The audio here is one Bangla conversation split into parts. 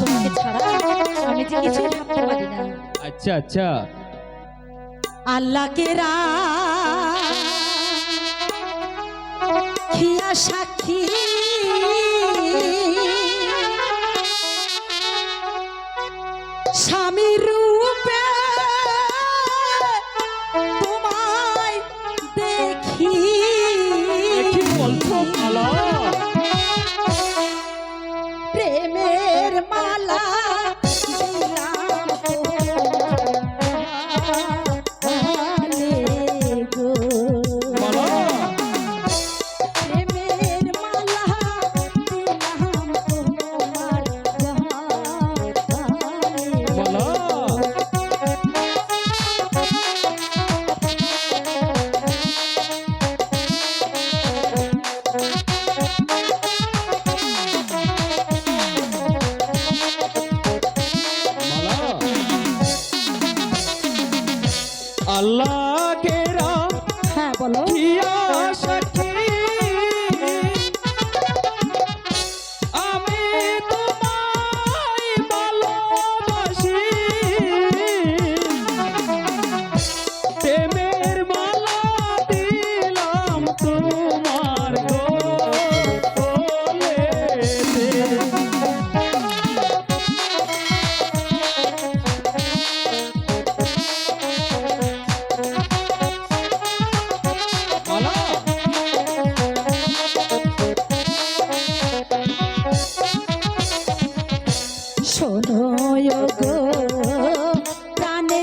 তোমাকে ছাড়া আমি যে কিছু ভাবতে পারি না। আচ্ছা আচ্ছা। আল্লাহকে রা খিয়া সাক্ষী। স্বামীর বলো। আল্লাহ।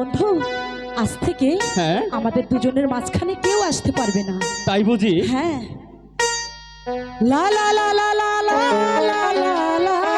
বন্ধু আজ থেকে হ্যাঁ আমাদের দুজনের মাঝখানে কেউ আসতে পারবে না তাই বুঝি হ্যাঁ লা লা লা লা লা লা লা লা লা